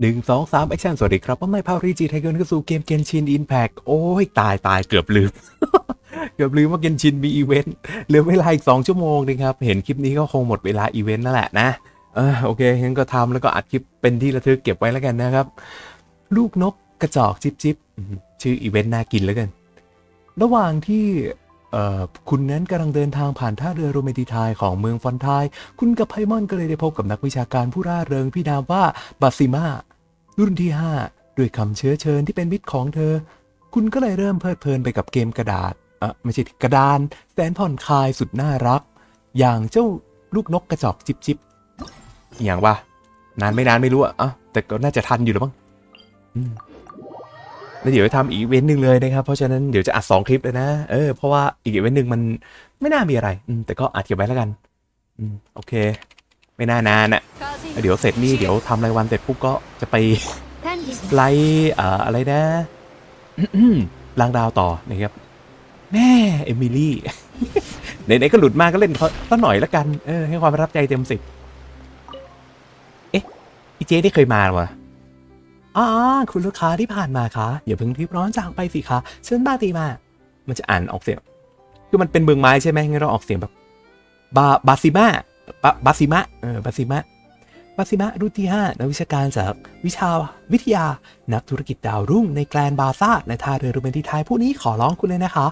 หนึ่งสองสามแอคชั่นสวัสดีครับผมนายพาวรีจีไทเกอร์เข้าสู่เกมเกนชินอินแพกโอ้ย ตายตายเกือบลืม เกือบลืมว่าเกนชินมีอีเวนต์เหลือเวลาอีก 2 ชั่วโมงนะครับ เห็นคลิปนี้ก็คงหมดเวลาอีเวนต์นั่นแหละนะ เออโอเค งั้นก็ทำแล้วก็อัดคลิปเป็นที่ระทึกเก็บไว้แล้วกันนะครับ ลูกนกกระจอกจิบจิบชื่ออีเวนต์น่ากินแล้วกัน ระหว่างที่ เอ่อคุณนั้นกำลังเดินทางผ่านท่าเรือโรเมติไทายของเมืองฟอนไทาย คุณกับไพมอนก็เลยได้พบกับนักวิชาการผู้ร่าเริงพี่นามว่าบาซิมารุ่นที่ 5 ด้วยคำเชื้อเชิญที่เป็นมิตรของเธอ คุณก็เลยเริ่มเพลิดเพลินไปกับเกมกระดาษออไม่ใช่กระดานแสนผ่อนคลายสุดน่ารัก อย่างเจ้าลูกนกกระจอกจิบจิบอย่างวะนานไม่นานไม่รู้อะอะแต่ก็น่าจะทันอยู่แล้วมั้งอืม แล้วเดี๋ยวจะทำอีกเวนต์หนึ่งเลยนะครับ เพราะฉะนั้นเดี๋ยวจะอัดสองคลิปเลยนะ เออ เพราะว่าอีกเวนต์หนึ่งมันไม่น่ามีอะไร อืม แต่ก็อัดเก็บไว้แล้วกัน อืม โอเค ไม่น่านานอะเดี๋ยวเสร็จนี่เดี๋ยวทำรายวันเสร็จปุ๊บก็จะไปไลฟ์เอ่ออะไรนะลางดาวต่อนะครับ แม่เอมิลี่ ไหนๆก็หลุดมาก็เล่นเขาก็หน่อยละกัน เออ ให้ความประทับใจเต็มสิบเอ๊ะ อีเจได้เคยมาหรอวะ อ๋อคุณลูกค้าที่ผ่านมาคะอย่าเพิ่งรีบร้อนจากไปสิคะเชิญบาตีมา มันจะอ่านออกเสียง คือมันเป็นเมืองไม้ใช่ไหมงั้นเราออกเสียงแบบบาบาซิมาบาบาซิมะเออบาซิมะบาซิมะรุ่นที่ 5 นักวิชาการจากวิชาวิทยา นักธุรกิจดาวรุ่งในแกลนบาซ่าในท่าเรือรูเมนทีไทยผู้นี้ขอร้องคุณเลยนะคะ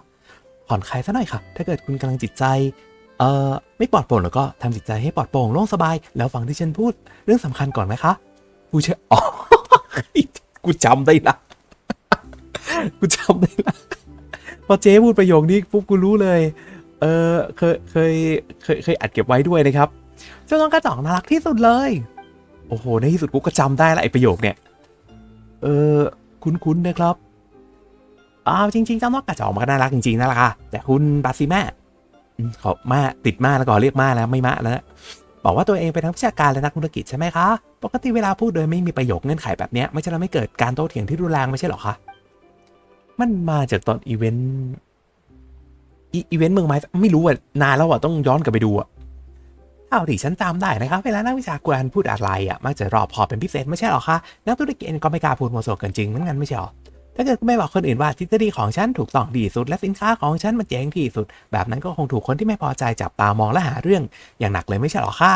ผ่อนคลายซะหน่อยค่ะ ถ้าเกิดคุณกำลังจิตใจ เอ่อ ไม่ปลอดโปร่งแล้วก็ทำจิตใจให้ปลอดโปร่งโล่งสบาย แล้วฟังที่ฉันพูด เรื่องสำคัญก่อนไหมคะผู้เชื่ออ๋อ กูจำได้ละกูจำได้ละพอเจ๊พูดประโยคนี้ปุ๊บกูรู้เลย เออเคยเคยเคยเคยอัดเก็บไว้ด้วยนะครับ เจ้าน้องกระจอกน่ารักที่สุดเลย โอ้โห ในที่สุดกูก็จำได้ละไอประโยคเนี่ย เออ คุ้นๆนะครับ อ้าวจริงๆเจ้าน้องกระจอกมันก็น่ารักจริงๆนั่นแหละค่ะแต่คุณบาซิมาขอมาติดมาแล้วก็เรียกมาแล้วไม่มาแล้ว บอกว่าตัวเองเป็นนักวิชาการและนักธุรกิจใช่ไหมคะ ปกติเวลาพูดโดยไม่มีประโยคเงื่อนไขแบบนี้ไม่ใช่เราไม่เกิดการโต้เถียงที่รุนแรงไม่ใช่หรอคะ มันมาจากตอนอีเวนต์อีเวนต์เมืองไม้ไม่รู้อะนานแล้วอะต้องย้อนกลับไปดูอะเท่าที่ฉันจำได้นะครับเวลานักวิชาการพูดอะไรอะมักจะรอบพอเป็นพิเศษไม่ใช่หรอคะนักธุรกิจก็ไม่กล้าพูดโมโสเกินจริงเหมือนกันไม่ใช่หรอ ถ้าเกิดไม่บอกคนอื่นว่าทฤษฎีของฉันถูกต้องดีสุด และสินค้าของฉันมันเจ๋งที่สุด แบบนั้นก็คงถูกคนที่ไม่พอใจจับตามองและหาเรื่อง อย่างหนักเลยไม่ใช่หรอคะ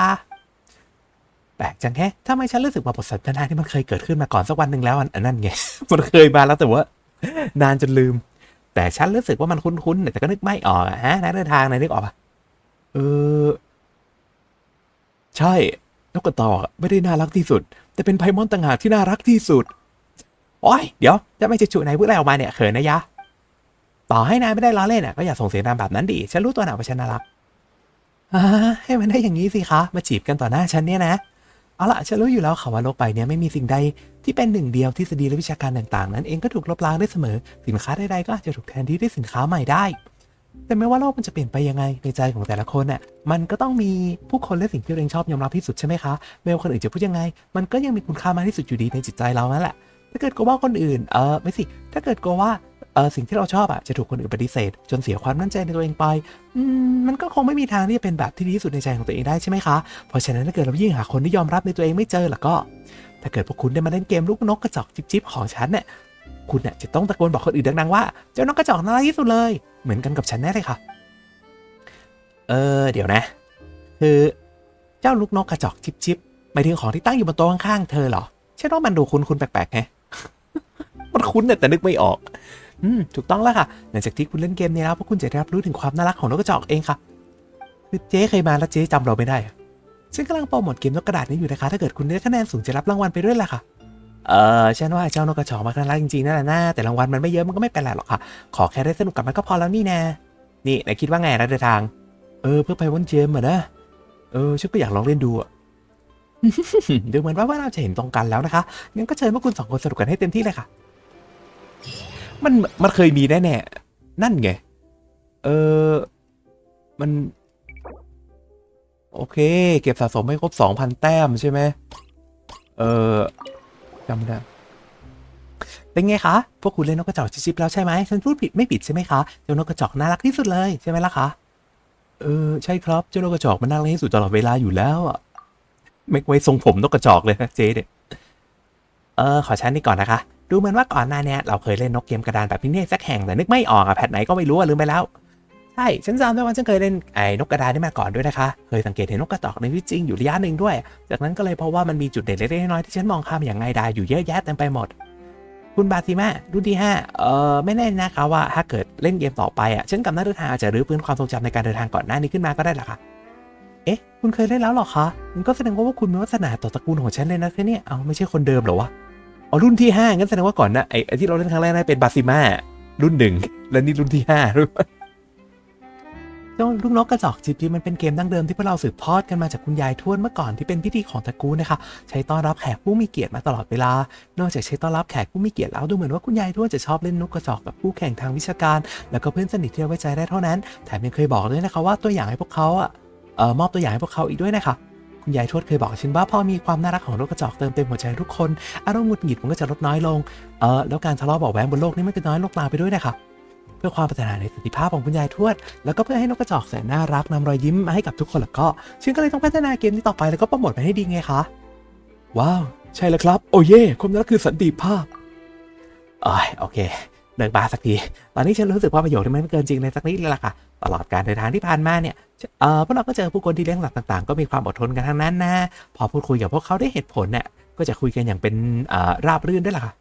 แปลกจังแฮะทำไมฉันรู้สึกว่าบทสนทนาที่มันเคยเกิดขึ้นมาก่อนสักวันหนึ่งแล้วอันนั่นไงมันเคยมาแล้วแต่ว่านานจนลืม แต่ฉันรู้สึกว่ามันคุ้นๆแต่ก็นึกไม่ออกอะฮะนักเดินทางนายนึกออกปะเออใช่นกกระตอกอไม่ได้น่ารักที่สุด แต่เป็นไพมอนต่างหากที่น่ารักที่สุด โอ้ยเดี๋ยวจะไม่จะจุนายพูดอะไรออกมาเนี่ยเขินนะยะ ต่อให้นายไม่ได้ล้อเล่นอะก็อย่าส่งเสียงดังแบบนั้นดิฉันรู้ตัวหนาว่าฉันน่ารักอ่าให้มันได้อย่างนี้สิคะมาจีบกันต่อหน้าฉันเนี่ยนะเอาล่ะฉันรู้อยู่แล้วค่ะว่าโลกใบเนี้ยไม่มีสิ่งใดที่เป็นหนึ่งเดียวทฤษฎีและวิชาการต่างๆ นั้นเองก็ถูกลบล้างได้เสมอ สินค้าใดๆก็อาจจะถูกแทนที่ด้วยสินค้าใหม่ได้ แต่ไม่ว่าโลกมันจะเปลี่ยนไปยังไงในใจของแต่ละคนน่ะมันก็ต้องมีผู้คนและสิ่งที่เราเองชอบยอมรับที่สุดใช่ไหมคะไม่ว่าคนอื่นจะพูดยังไง มันก็ยังมีคุณค่ามากที่สุดอยู่ดีในจิตใจเรานั่นแหละ ถ้าเกิดก็ว่าคนอื่น เออไม่สิ ถ้าเกิดก็ว่า เออสิ่งที่เราชอบอะจะถูกคนอื่นปฏิเสธ จนเสียความมั่นใจในตัวเองไป อืม มันก็คงไม่มีทางที่จะเป็นแบบที่ดีที่สุดในใจของตัวเองได้ใช่ไหมคะ เพราะฉะนั้นถ้าเกิดเรายิ่งหาคนที่ยอมรับในตัวเองไม่เจอแล้วก็ ถ้าเกิดพวกคุณได้มาเล่นเกมลูกนกกระจอกจิบๆของฉันเนี่ย คุณเนี่ยจะต้องตะโกนบอกคนอื่นดังๆว่า เจ้านกกระจอกน่ารักที่สุดเลย เหมือนกันกับฉันแน่เลยค่ะ เออ เดี๋ยวนะ คือเจ้าลูกนกกระจอกจิบจิบหมายถึงของที่ตั้งอยู่บนโต๊ะข้างๆเธอเหรอใช่ว่ามันดูคุ้นคุ้นๆแปลกๆแฮะ มันคุ้นแต่นึกไม่ออก อืม ถูกต้องแล้วค่ะ หลังจากที่คุณเล่นเกมนี้แล้วพวกคุณจะได้รับรู้ถึงความน่ารักของนกกระจอกเองค่ะคือเจ๊เคยมาแล้วเจ๊จำเราไม่ได้ฉันกำลังโปรโมทเกมนกกระดาษนี้อยู่นะคะ ถ้าเกิดคุณได้คะแนนสูงจะรับรางวัลไปด้วยแหละค่ะ เออฉันว่าเจ้านกกระจอกมันน่ารักจริงๆนั่นแหละนะแต่รางวัลมันไม่เยอะมันก็ไม่เป็นไรหรอกค่ะ ขอแค่ได้สนุกกับมันก็พอแล้วนี่นะนี่นายคิดว่าไงนะเดินทาง เออ เพื่อไปวันเจมส์อะนะ เออฉันก็อยากลองเล่นดูอะ ดูเหมือนว่าเราจะเห็นตรงกันแล้วนะคะงั้นก็เชิญพวกคุณสองคนสนุกกันให้เต็มที่เลยค่ะ มันมันเคยมีแน่แน่นั่นไง เออ มัน โอเค เก็บสะสมให้ครบสองพันแต้มใช่ไหมเออจำไม่ได้เป็นไงคะ พวกคุณเล่นนกกระจอกชิบๆแล้วใช่ไหมฉันพูดผิดไม่ผิดใช่ไหมคะเจ้านกกระจอกน่ารักที่สุดเลยใช่ไหมล่ะคะ เออ ใช่ครับ เจ้านกกระจอกมันน่ารักที่สุดตลอดเวลาอยู่แล้วอะ ไม่ไว้ทรงผมนกกระจอกเลยนะเจ๊เนี่ยเออขอชั้นนี่ก่อนนะคะ ดูเหมือนว่าก่อนหน้าเนี้ยเราเคยเล่นนกเกมกระดานแบบนี้เนี่สักแห่งแต่นึกไม่ออกอะแพทไหนก็ไม่รู้อะลืมไปแล้วใช่ฉันจำได้ว่าฉันเคยเล่นไอ้นกกระดานนี่มาก่อนด้วยนะคะ เคยสังเกตเห็นนกกระจอกในวิจริงอยู่ระยะหนึ่งด้วย จากนั้นก็เลยพบว่ามันมีจุดเด่นเล็กๆน้อยๆที่ฉันมองข้ามอย่างง่ายดายอยู่เยอะแยะเต็มไปหมดคุณบาซิมารุ่นที่ห้าเออไม่แน่นะคะว่าถ้าเกิดเล่นเกมต่อไปอะฉันกับนักเดินทางอาจจะรื้อฟื้นความทรงจำในการเดินทางก่อนหน้านี้ขึ้นมาก็ได้ล่ะค่ะ เอ๊ะ คุณเคยเล่นแล้วหรอคะมันก็แสดงว่าว่าคุณมีวาสนาต่อตระกูลของฉันเลยนะแค่เนี่ย เอาไม่ใช่คนเดิมหรอวะ อ๋อรุ่นที่ห้างั้นแสดงว่าก่อนนะไอ้ที่เราเล่นครั้งแรกนั่นเป็นบาซิมารุ่นหนึ่งและนี่รุ่นที่ห้ารู้ไหมเจ้าลูกนกกระจอกจิบจิมันเป็นเกมดั้งเดิมที่พวกเราสืบทอดกันมาจากคุณยายทวดเมื่อก่อนที่เป็นพิธีของตระกูลนะคะ ใช้ต้อนรับแขกผู้มีเกียรติมาตลอดเวลา นอกจากใช้ต้อนรับแขกผู้มีเกียรติแล้วดูเหมือนว่าคุณยายทวดจะชอบเล่นนกกระจอกกับคู่แข่งทางวิชาการ แล้วก็เพื่อนสนิทที่ไว้ใจได้เท่านั้นแถมยังเคยบอกด้วยนะคะว่าตัวอย่างให้พวกเขาอะ ออมอบตัวอย่างให้พวกเขาอีกด้วยนะคะคุณยายทวดเคยบอกฉันว่าพอมีความน่ารักของนกกระจอกเติมเต็มหัวใจทุกคนอารมณ์หงุดหงิดมันก็จะลดน้อยลงเออแล้วการทะเลาะเบาะแว้งบนโลกนี้มันก็น้อยลงตามไปด้วยนะคะเพื่อความปรารถนาในสันติภาพของคุณยายทวด แล้วก็เพื่อให้นกกระจอกแสนน่ารักนำรอยยิ้มมาให้กับทุกคนแล้วก็ฉันก็เลยต้องพัฒนาเกมนี้ต่อไปแล้วก็โปรโมทมันให้ดีไงคะว้าว ใช่แล้วครับ โอ้เย่ความรักคือสันติภาพอ้ยโอเคเลิกบาสักทีตอนนี้ฉันรู้สึกว่าประโยชน์ที่มันไม่เกินจริงในสักนิดเลยล่ะค่ะ ตลอดการเดินทางที่ผ่านมาเนี่ยเอ่อพวกเราก็เจอผู้คนที่เลี้ยงสัตว์ต่าง ๆ ก็มีความอดทนกันทั้งนั้นนะพอพูดคุยกับพวกเขาได้เหตุผลเนี่ยก็จะคุยกันอย่างเป็นเอ่อราบรื่นด้วยล่ะค่ะ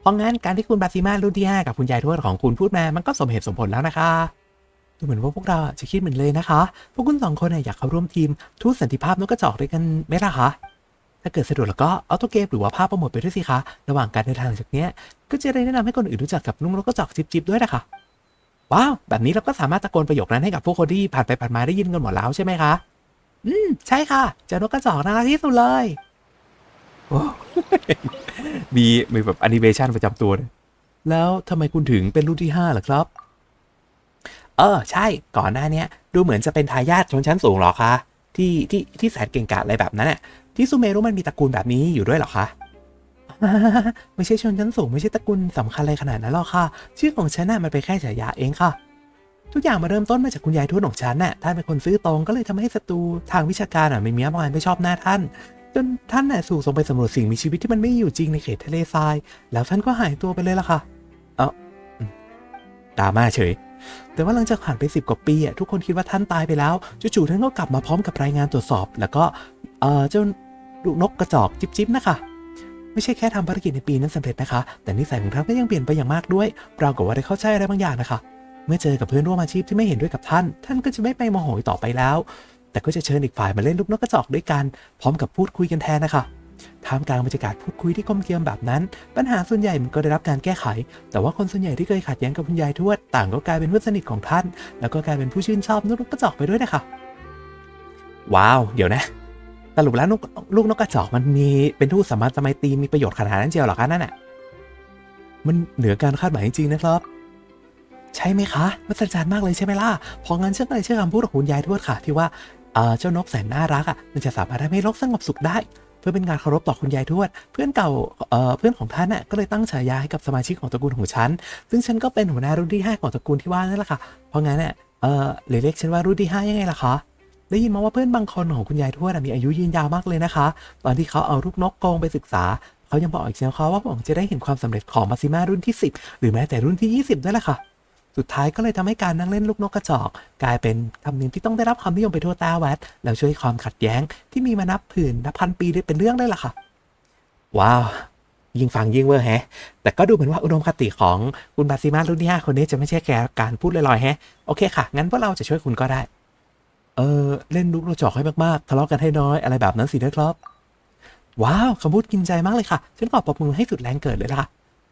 เพราะงั้นการที่คุณบาซิมารุ่นที่5กับคุณยายทวดของคุณพูดมามันก็สมเหตุสมผลแล้วนะคะดูเหมือนว่าพวกเราจะคิดเหมือนเลยนะคะ พวกคุณสองคนน่ะอยากเข้าร่วมทีมทูตสันติภาพนกกระจอกด้วยกันไหมล่ะคะ ถ้าเกิดสะดวกแล้วก็เอาตัวเกมหรือว่าภาพโปรโมทไปด้วยสิคะ ระหว่างการเดินทางจากเนี้ย ก็จะได้แนะนำให้คนอื่นรู้จักกับนุ่งนกกระจอกจิบๆด้วยนะคะ ว้าว แบบนี้เราก็สามารถตะโกนประโยคนั้นให้กับผู้คนที่ผ่านไปผ่านมาได้ยินกันหมดแล้วใช่ไหมคะ อืม ใช่ค่ะเจ้านกกระจอกน่ารักที่สุดเลยโอ้มีมีแบบแอนิเมชันประจำตัวด้วยแล้วทำไมคุณถึงเป็นรุ่นที่ห้าล่ะครับ เออ ใช่ ก่อนหน้าเนี้ยดูเหมือนจะเป็นทายาทชนชั้นสูงหรอคะที่ที่ที่แสนเก่งกาจอะไรแบบนั้นน่ะที่ซูเมรุมันมีตระกูลแบบนี้อยู่ด้วยหรอคะ ไม่ใช่ชนชั้นสูงไม่ใช่ตระกูลสำคัญอะไรขนาดนั้นหรอกค่ะ ชื่อของฉันน่ะมันเป็นแค่ฉายาเองค่ะ ทุกอย่างมาเริ่มต้นมาจากคุณยายทวดของฉันน่ะท่านเป็นคนซื่อตรงก็เลยทำให้ศัตรูทางวิชาการอะไม่มีประมาณไม่ชอบหน้าท่าน จนท่านน่ะสู่ส่งไปสำรวจสิ่งมีชีวิตที่มันไม่อยู่จริงในเขตทะเลทราย แล้วท่านก็หายตัวไปเลยล่ะค่ะ เออืมดรามาเฉยแต่ว่าหลังจากผ่านไปสิบกว่าปีอะทุกคนคิดว่าท่านตายไปแล้วจู่ๆท่านก็กลับมาพร้อมกับรายงานตรวจสอบ แล้วก็เออเจ้าลูกนกกระจอกจิ๊บๆนะคะ ไม่ใช่แค่ทำภารกิจในปีนั้นสำเร็จนะคะ แต่นิสัยของท่านก็ยังเปลี่ยนไปอย่างมากด้วยปรากฏว่าได้เข้าใจอะไรบางอย่างนะคะ เมื่อเจอกับเพื่อนร่วมอาชีพที่ไม่เห็นด้วยกับท่าน ท่านก็จะไม่ไปโมโหต่อไปแล้ว แต่ก็จะเชิญอีกฝ่ายมาเล่นลูกนกกระจอกด้วยกัน พร้อมกับพูดคุยกันแทนนะคะท่ามกลางบรรยากาศพูดคุยที่กลมเกลียมแบบนั้น ปัญหาส่วนใหญ่มันก็ได้รับการแก้ไข แต่ว่าคนส่วนใหญ่ที่เคยขัดแย้งกับคุณยายทวดต่างก็กลายเป็นเพื่อนสนิทของท่าน แล้วก็กลายเป็นผู้ชื่นชอบนกกระจอกไปด้วยนะคะ ว้าว เดี๋ยวนะ สรุปแล้วนกลูกนกกระจอกมันมีเป็นทูตสามารถสมัยตีมีประโยชน์ขนาดนั้นเจียวหรอคะนั่นน่ะ มันเหนือการคาดหมายจริงๆนะครับ ใช่ไหมคะมัศจรรย์มากเลยใช่ไหมล่ะพองั้นเชื่อเลยเชื่อคำพูดของคุณยายทวดค่ะที่ว่าเจ้านกแสนน่ารักอะมันจะสามารถทำให้โลกสงบสุขได้ เพื่อเป็นการเคารพต่อคุณยายทวด เพื่อนเก่าเพื่อนของท่านน่ะก็เลยตั้งฉายาให้กับสมาชิกของตระกูลของฉัน ซึ่งฉันก็เป็นหัวหน้ารุ่นที่ห้าของตระกูลที่ว่านั่นแหละค่ะเพราะงั้นเนี่ยเออเลยเรียกฉันว่ารุ่นที่ห้ายังไงล่ะคะ ได้ยินมาว่าเพื่อนบางคนของคุณยายทวดมีอายุยืนยาวมากเลยนะคะ ตอนที่เขาเอาลูกนกกงไปศึกษา เขายังบอกอีกนะคะว่าผมจะได้เห็นความสำเร็จของมาซิมารุ่นที่ 10 หรือแม้แต่รุ่นที่ 20 ด้วยแหละค่ะ สุดท้ายก็เลยทำให้การนั่งเล่นลูกนกกระจอก กลายเป็นธรรมเนียมที่ต้องได้รับความนิยมไปทั่วตาแวดแล้วช่วยความขัดแย้ง ที่มีมานับผืนนับพันปีได้เป็นเรื่องได้ล่ะค่ะ ว้าวยิ่งฟังยิ่งเวอร์แฮะ แต่ก็ดูเหมือนว่าอุดมคติของคุณบาซิมารุ่นที่ห้าคนนี้จะไม่ใช่แค่การพูดลอยๆแฮะ โอเคค่ะ งั้นพวกเราจะช่วยคุณก็ได้ เออเล่นลูกกระจอกให้มากๆ ทะเลาะกันให้น้อยอะไรแบบนั้นสินะครับ ว้าวคำพูดกินใจมากเลยค่ะ ฉันขอปรบมือให้สุดแรงเกิดเลยล่ะ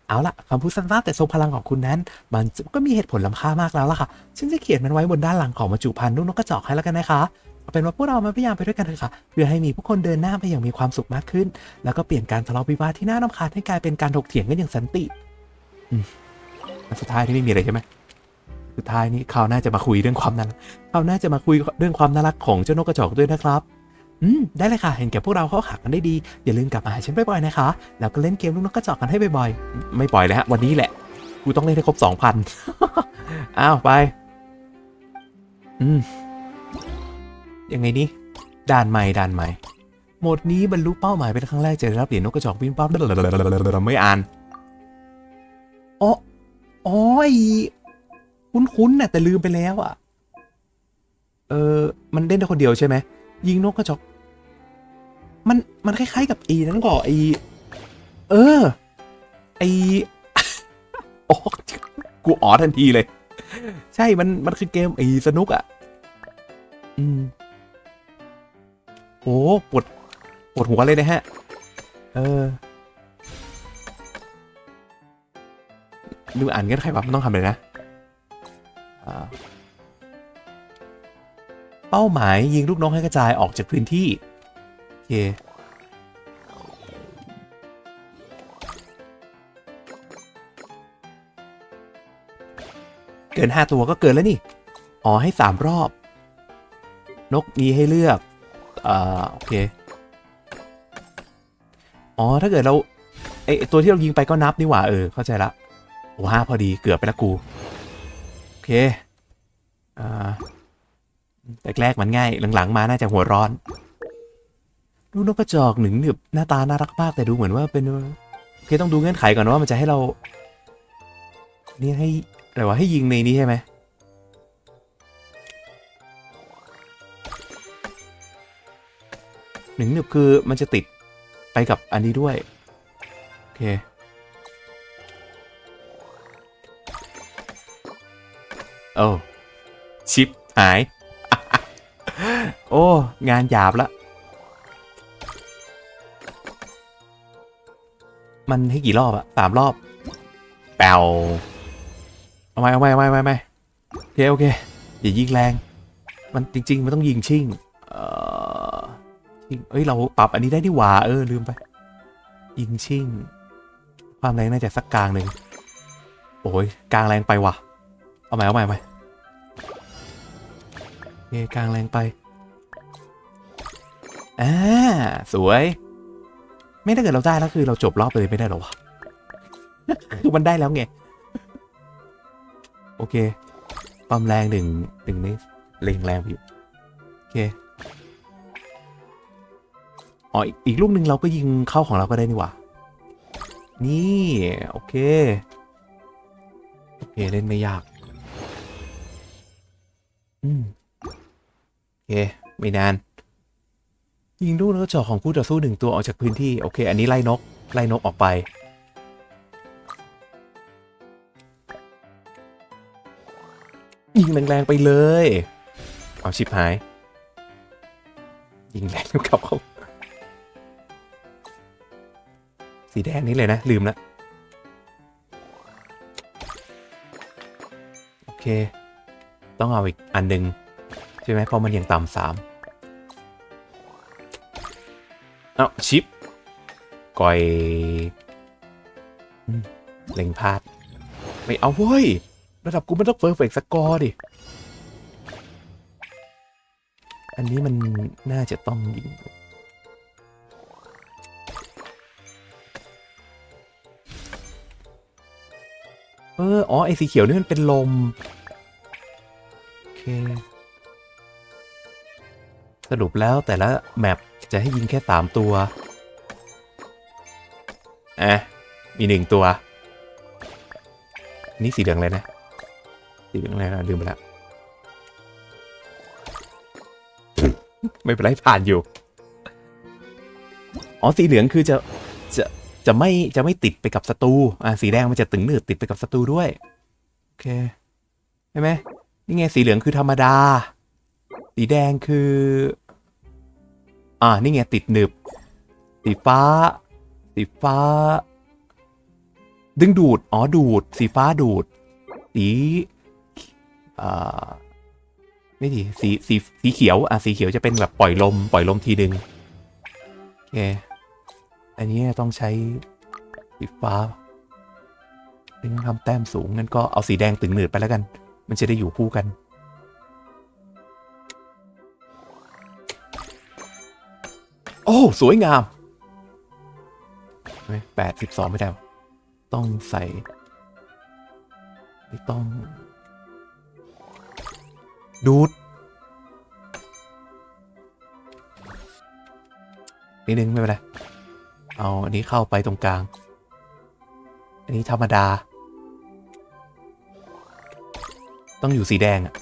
เอาละคำพูดสั้นๆแต่ทรงพลังของคุณนั้น มันก็มีเหตุผลล้ำค่ามากแล้วล่ะค่ะ ฉันจะเขียนมันไว้บนด้านหลังของบรรจุภัณฑ์ลูกนกกระจอกให้แล้วกันนะคะเอาเป็นว่าพวกเรามาพยายามไปด้วยกันเถอะค่ะ เพื่อให้มีผู้คนเดินหน้าไปอย่างมีความสุขมากขึ้น แล้วก็เปลี่ยนการทะเลาะวิวาทที่น่ารำคาญให้กลายเป็นการถกเถียงกันอย่างสันติ อืมอันสุดท้ายที่ไม่มีอะไรใช่ไหม สุดท้ายนี้คราวหน้าจะมาคุยเรื่องความน่ารักคราวหน้าจะมาคุยเรื่องความน่ารักของเจ้านกกระจอกด้วยนะครับ อืม ได้เลยค่ะ เห็นแก่พวกเราเข้าขากันได้ดี อย่าลืมกลับมาหาฉันบ่อยๆนะคะ แล้วก็เล่นเกมลูกนกกระจอกกันให้บ่อยๆ ไม่ปล่อยเลยฮะ วันนี้แหละ กูต้องเล่นให้ครบสองพันอ้าวไป อืม ยังไงนี่ด่านใหม่ด่านใหม่ โหมดนี้บรรลุเป้าหมายเป็นครั้งแรกจะได้รับเหรียญนกกระจอกบินปั๊บไม่อ่านอ๋ออ๋อย คุ้นๆน่ะแต่ลืมไปแล้วอะ เออ มันเล่นได้คนเดียวใช่ไหม ยิงนกกระจอก มัน มันคล้ายๆกับไอีนั้นก่อไอเออ ไอโอ้กูอ๋อทันทีเลย ใช่ มัน มันคือเกมไอ้สนุกอะ อืมโอ้ปวด ปวดหัวเลยนะฮะ เออดูอ่านเงื่อนไขว่ามันต้องทำเลยนะ เป้าหมายยิงลูกน้องให้กระจายออกจากพื้นที่ โอเค เกินห้าตัวก็เกินแล้วนี่ อ๋อ ให้สามรอบ นกมีให้เลือกอ่าโอเค อ๋อ ถ้าเกิดเราไออตัวที่เรายิงไปก็นับนี่หว่า เออ เข้าใจละโอ้ห้าพอดีเกือบไปละกู เคอ่าแรกๆมันง่ายหลังๆ มาน่าจะหัวร้อนดูนกกระจอกหนึ่งหนึบหน้าตาน่ารักมากแต่ดูเหมือนว่าเป็นโอเคต้องดูเงื่อนไขก่อนว่ามันจะให้เรานี่ให้อะไรวะให้ยิงในนี้ใช่ไหมหนึ่งหนึบคือมันจะติดไปกับอันนี้ด้วย โอเค โอ้ชิปหาย โอ้ งานหยาบละ มันให้กี่รอบอะสามรอบแปวเอาไหมเอาไหมเอาไหมเอาไหมเอาไหมโอเค โอเค อย่ายิงแรง มันจริง ๆ มันต้องยิงชิงเออชิงเอ้ย เราปรับอันนี้ได้ดีหว่า เออ ลืมไป ยิงชิงความแรงน่าจะสักกลางหนึ่งโอ้ยกลางแรงไปว่ะ เอาใหม่เอาใหม่เอาใหม่โอเคกลางแรงไปอ่าสวย ไม่ถ้าเกิดเราได้แล้วคือเราจบรอบไปเลยไม่ได้หรอวะคือมันได้แล้วไง โอเคความแรงหนึ่งหนึ่งนี้เล็งแรงอยู่โอเคอ๋ออีกอีกลูกหนึ่งเราก็ยิงเข้าของเราก็ได้นี่หว่า นี่ โอเค โอเค เล่นไม่ยากอืม โอเค ไม่นาน ยิงลูกนกกระจอกของคู่ต่อสู้หนึ่งตัวออกจากพื้นที่ โอเค อันนี้ไล่นก ไล่นกออกไป ยิงแรงๆไปเลย เอาชิบหาย ยิงแรงกับเขาสีแดงนี้เลยนะ ลืมละ โอเค ต้องเอาอีกอันหนึ่งใช่ไหมเพราะมันยังต่ำสามเอาชิปก่อยเล็งพลาด ไม่เอาเว้ย ระดับกูไม่ต้องเฟอร์เฟกสกอร์ดิ อันนี้มันน่าจะต้องยิงเออ อ๋อ ไอสีเขียวนี่มันเป็นลม สรุปแล้วแต่ละแมปจะให้ยิงแค่สามตัวอะมีหนึ่งตัว นี่สีเหลืองเลยนะ สีเหลืองอะไรนะลืมไปแล้ว ไม่เป็นไรผ่านอยู่ อ๋อสีเหลืองคือจะจะจะไม่จะไม่ติดไปกับศัตรู อ่าสีแดงมันจะตึงหนืดติดไปกับศัตรูด้วย โอเคใช่ไหม นี่ไงสีเหลืองคือธรรมดา สีแดงคือ อ่า นี่ไงติดหนึบ สีฟ้า สีฟ้า ดึงดูด อ๋อ ดูด สีฟ้าดูด สีอ่าไม่ดีสีสีสีเขียว อะ สีเขียวจะเป็นแบบปล่อยลม ปล่อยลมทีนึงโอเค อันนี้ต้องใช้สีฟ้าเป็นทำแต้มสูงงั้นก็เอาสีแดงตึงหนืดไปแล้วกัน มันจะได้อยู่คู่กัน โอ้ สวยงามแปดสิบสองไม่ได้ ต้องใส่ต้อง ดูดนิดนึง ไม่เป็นไร เอา อันนี้เข้าไปตรงกลาง อันนี้ธรรมดา ต้องอยู่สีแดงอะ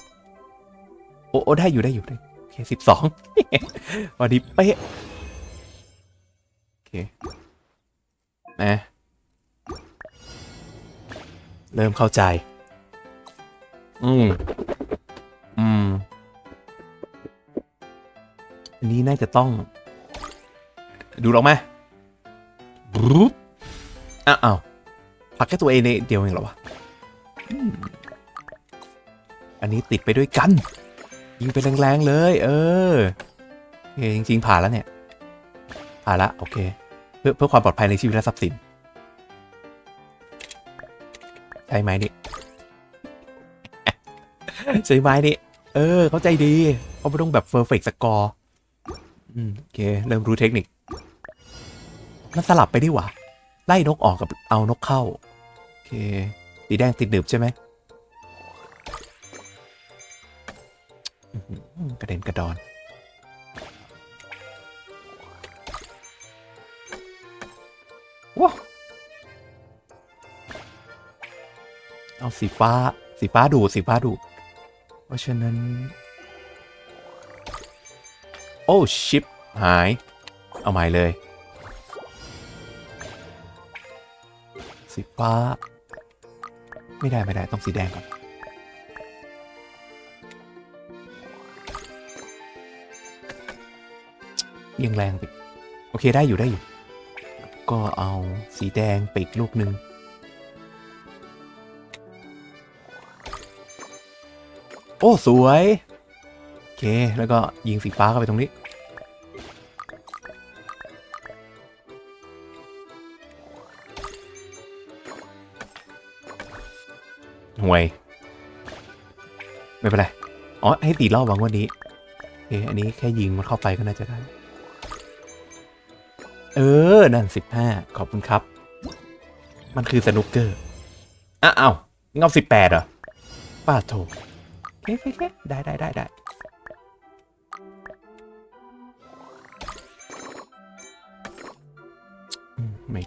โอ้โอ้ได้อยู่ได้อยู่ได้โอเคสิบสองพอดีเป๊ะโอเคนะเริ่มเข้าใจ อืม อืม อันนี้น่าจะต้อง ดูหรอกไหมบรู๊อ้าวอ้าวผลักแค่ตัวเองเดียวเองเหรอวะ อันนี้ติดไปด้วยกัน ยิงไปแรงๆเลย เออเจริงๆผ่านแล้วเนี่ย ผ่านละโอเค เพื่อเพื่อความปลอดภัยในชีวิตและทรัพย์สิน ใช่ไหมนี่ใช่ไหมนี่ เออ เข้าใจดีเขาไม่ต้องแบบ perfect score อืมโอเค เริ่มรู้เทคนิคมันสลับไปดีหว่าไล่นกออกกับเอานกเข้า โอเคสีแดงติดหนึบใช่ไหม กระเด็นกระดอนว้าเอาสีฟ้า สีฟ้าดูสีฟ้าดู เพราะฉะนั้น โอ้ชิปหาย เอาใหม่เลย สีฟ้า ไม่ได้ ไม่ได้ ต้องสีแดงก่อน ยังแรงไปโอเคได้อยู่ได้อยู่ ก็เอาสีแดงไปอีกลูกหนึ่งโอ้ สวย โอเค แล้วก็ยิงสีฟ้าเข้าไปตรงนี้ ห่วย ไม่เป็นไร อ๋อ ให้ตีรอบวางวันนี้ โอเค อันนี้แค่ยิงมันเข้าไปก็น่าจะได้ เออ นั่นสิบห้าขอบคุณครับ มันคือสนุกเกอร์อ้าว เงาสิบแปดเหรอ ป้าโถเฮ้ยเฮ้เฮ้ได้ได้ได้ได้ไม่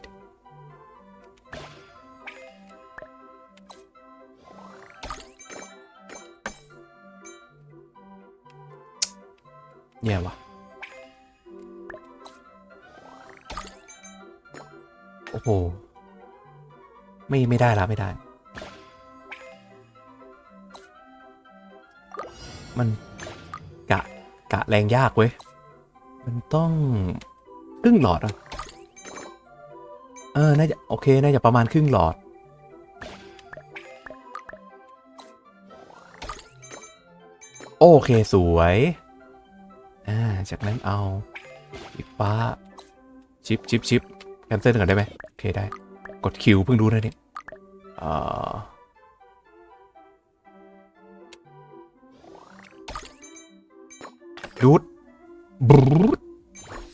ไม่ไม่ได้ละไม่ได้ มันกะกะแรงยากเว้ย มันต้องครึ่งหลอดอะเออ น่าจะ โอเค น่าจะประมาณครึ่งหลอด โอเค สวย อ่า จากนั้นเอาสีฟ้า ชิปชิปชิปแคนเซิลก่อนได้ไหมโอเค ได้ กดคิวเพิ่งรู้นะเนี่ย ดูดบรูด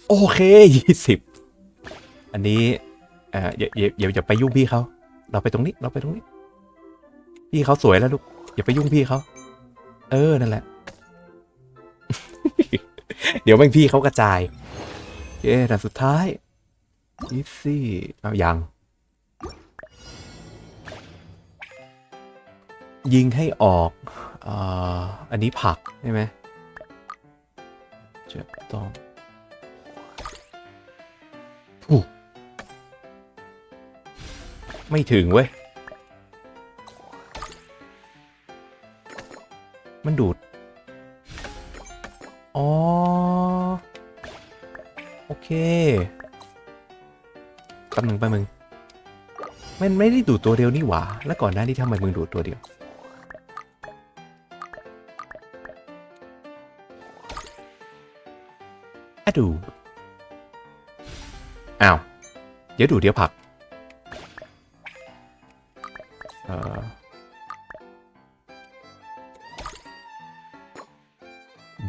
โอเคยี่สิบอันนี้เอ่ออย่าอย่าอย่าอย่าไปยุ่งพี่เขาเราไปตรงนี้เราไปตรงนี้ พี่เขาสวยแล้วลูกอย่าไปยุ่งพี่เขาเออนั่นแหละ เดี๋ยวแม่งพี่เขากระจายโอเคแต่สุดท้ายอีซี่เอายัง ยิงให้ออกอ,อันนี้ผักใช่ไหมจะต้องผู้ไม่ถึงเว้ย มันดูด อ๋อ โอเคแป๊บหนึ่งแป๊บนึงมันไม่ได้ดูดตัวเดียวนี่หว่า แล้วก่อนหน้านี้ทำไมมึงดูดตัวเดียว อะดูอ้าว เดี๋ยวดูเดี๋ยวผัก เอ่อ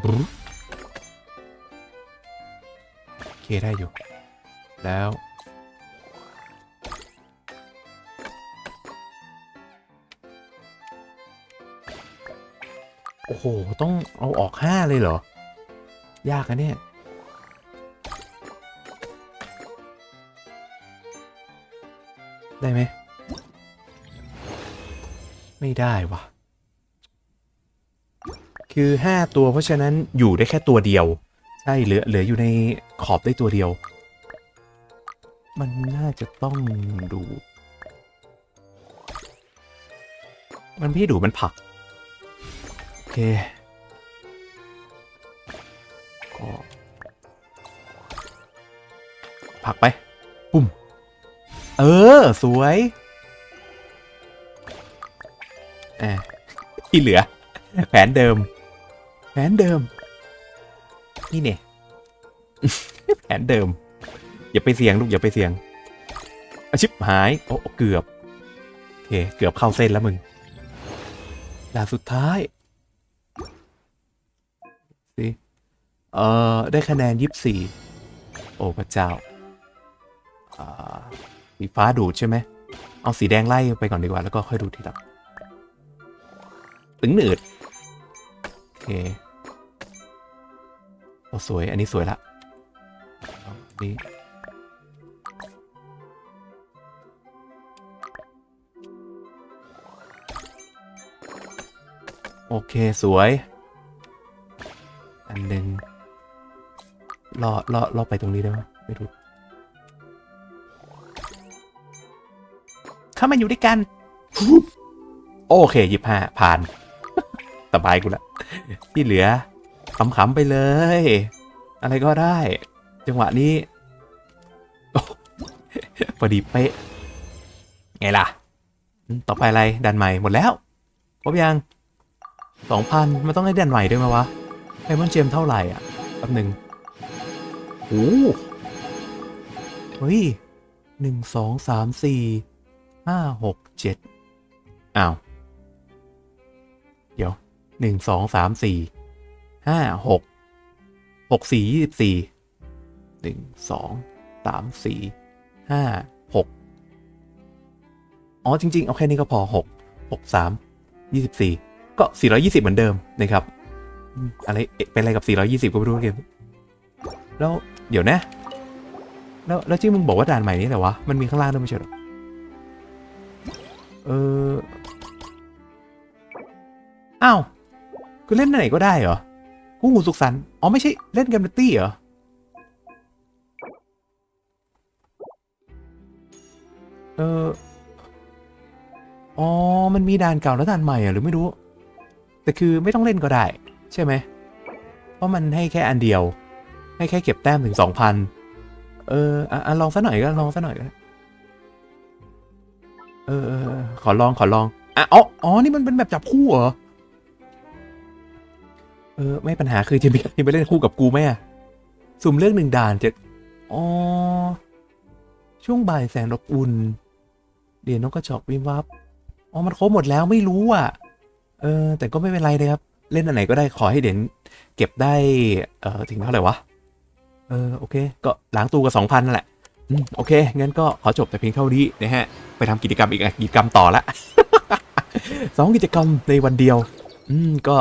บรูโอเคได้อยู่ แล้วโอ้โห ต้องเอาออกห้าเลยเหรอ ยากอะเนี่ย ได้ไหม ไม่ได้วะคือห้าตัวเพราะฉะนั้นอยู่ได้แค่ตัวเดียว ใช่เหลือเหลืออยู่ในขอบได้ตัวเดียว มันน่าจะต้องดู มันไม่ดูมันผัก โอเคก็ผักไป ปุ่ม เออ สวยอ่ที่เหลือ แผนเดิม แผนเดิม นี่เนี่ยแผนเดิม อย่าไปเสี่ยงลูกอย่าไปเสี่ยงอาชิบหายโอ้เกือบโอเคเกือบเข้าเส้นแล้วมึงด่านสุดท้ายสิเออได้คะแนนยี่สี่โอ้พระเจ้าอ่า สีฟ้าดูดใช่ไหม เอาสีแดงไล่ไปก่อนดีกว่า แล้วก็ค่อยดูทีหลังตึงหนืด โอเคโอ้สวย อันนี้สวยละนนี้โอเค สวย อันหนึ่งรอรอรอไปตรงนี้ได้ไหมไม่รู้ เข้ามาอยู่ด้วยกัน โอเคยิบห้าผ่าน สบายกูละ ที่เหลือขำๆไปเลย อะไรก็ได้ จังหวะนี้โอ้พอดีเป๊ะ ไงล่ะ ต่อไปอะไรดันใหม่หมดแล้วครบยังสองพันมันต้องให้ดันใหม่ด้วยไหมวะไอมอนเจมเท่าไหร่อะแป๊บหนึ่งโอ้โหเฮ้ยหนึ่งสองสามสี่ ห้าหกเจ็ดอ้าว เดี๋ยวหนึ่งสองสามสี่ห้าหกหกสี่ยี่สิบสี่หนึ่งสองสามสี่ห้าหกอ๋อจริง ๆ เอาแค่นี้ก็พอหกหกสามยี่สิบสี่ก็สี่ร้อยี่สิบเหมือนเดิมนะครับ อะไรเป็นอะไรกับสี่ร้อยี่สิบก็ไม่รู้เกมแล้วเดี๋ยวนะ แล้วแล้วที่มึงบอกว่าด่านใหม่นี้แต่วะ มันมีข้างล่างด้วยไม่ใช่เหรอ เอออ้าวคือเล่นไหนก็ได้เหรอกูหูสุขสันต์อ๋อไม่ใช่เล่นกันเนตี้เหรอเอออ๋อ มันมีด่านเก่าและด่านใหม่อะหรือไม่รู้ แต่คือไม่ต้องเล่นก็ได้ ใช่ไหม เพราะมันให้แค่อันเดียว ให้แค่เก็บแต้มถึงสองพัน เอออะอะลองซะหน่อยก็ลองซะหน่อยก็ได้ เออเออขอลองขอลองอะอ๋ออ๋อนี่มันเป็นแบบจับคู่เหรอเออไม่ปัญหาคือจะมีใครไปเล่นคู่กับกูไหมอะสุ่มเลือกหนึ่งด่านจะอ๋อช่วงบ่ายแสนอบอุ่นเดี๋ยวนกกระจอกวิมวับอ๋อมันครบหมดแล้วไม่รู้อะ เออ แต่ก็ไม่เป็นไรเลยครับ เล่นอันไหนก็ได้ขอให้เด่นเก็บได้ เออถึงเท่าไหร่วะ เออโอเค ก็ล้างตู้กับสองพันนั่นแหละ โอเค งั้นก็ขอจบแต่เพียงเท่านี้นะฮะ ไปทำกิจกรรมอีกกิจกรรมต่อละสองกิจกรรมในวันเดียว อืมก็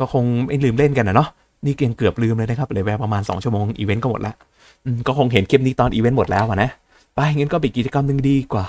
ก็คงไม่ลืมเล่นกันนะเนาะนี่เกียงเกือบลืมเลยนะครับเลยเวลาประมาณ 2 ชั่วโมงอีเวนต์ก็หมดละก็คงเห็นคลิปนี้ตอนอีเวนต์หมดแล้วอะนะ ไปงั้นก็ไปกิจกรรมหนึ่งดีกว่า